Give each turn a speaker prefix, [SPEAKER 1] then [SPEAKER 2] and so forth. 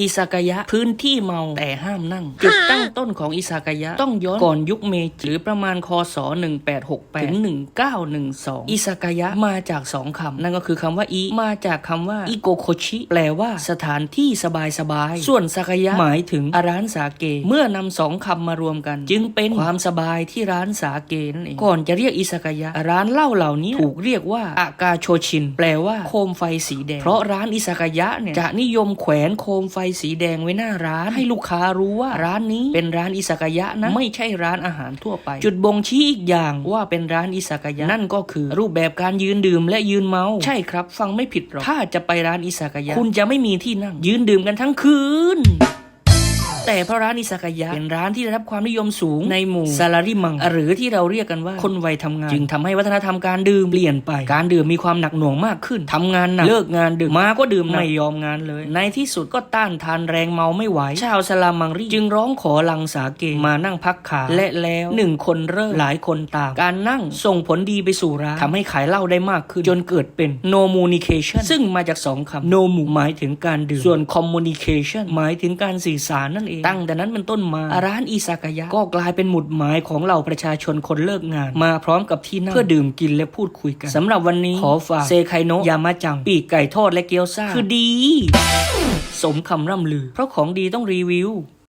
[SPEAKER 1] อิซากายะพื้นที่เมาแต่ห้ามนั่ง จุดตั้งต้นของอิซากายะต้องย้อนก่อนยุคเมจิหรือประมาณคศ 1868 ถึง 1912 อิซากายะมาจากสองคำ นั่นก็คือคำว่าอิมาจากคำว่าอิโกโคชิ แปลว่าสถานที่สบายสบายๆส่วนซากายะหมายถึงร้านสาเก เมื่อนำสองคำมารวมกัน จึงเป็นความสบายที่ร้านสาเกนั่นเอง ก่อนจะเรียกอิซากายะ ร้านเหล้าเหล่านี้ถูกเรียกว่าอากาโชชิน แปลว่าโคมไฟสีแดง เพราะร้านอิซากายะเนี่ยจะนิยมแขวนโคมไฟสีแดงไว้หน้าร้าน ให้ลูกค้ารู้ว่าร้านนี้เป็นร้านอิซากายะนะไม่ใช่ร้านอาหารทั่วไป จุดบ่งชี้อีกอย่างว่าเป็นร้านอิซากายะนั่นก็คือ รูปแบบการยืนดื่มและยืนเมา ใช่ครับ ฟังไม่ผิดหรอกถ้าจะไปร้านอิซากายะคุณจะไม่มีที่นั่ง ยืนดื่มกันทั้งคืน แต่เพราะร้านอิซากายะเป็นร้านที่ได้รับความนิยมสูงในหมู่ซาลาริมัง หรือที่เราเรียกกันว่าคนวัยทำงาน จึงทำให้วัฒนธรรมการดื่มเปลี่ยนไป การดื่มมีความหนักหน่วงมากขึ้นทำงานหนักเลิกงานดึกมาก็ดื่มหนักไม่ยอมงานเลย ในที่สุดก็ต้านทานแรงเมาไม่ไหวชาวซาลามังรีจึงร้องขอลังสาเกมานั่งพักขาและแล้วหนึ่งคนเริ่มหลายคนตามการนั่งส่งผลดีไปสู่ร้านทำให้ขายเหล้าได้มากขึ้น จนเกิดเป็น no communication ซึ่งมาจากสองคำ no mu หมายถึงการดื่มส่วน communication หมายถึงการสื่อสารนั่นเองตั้งแต่นั้นเป็นต้นมาร้านอิซากายะก็กลายเป็นหมุดหมายของเหล่าประชาชนคนเลิกงาน มาพร้อมกับที่นั่งเพื่อดื่มกินและพูดคุยกันสำหรับวันนี้ขอฝากเซไคโนะยามาจัง ปีกไก่ทอดและเกี๊ยวซ่าคือดี สมคำร่ำลือ เพราะของดีต้องรีวิว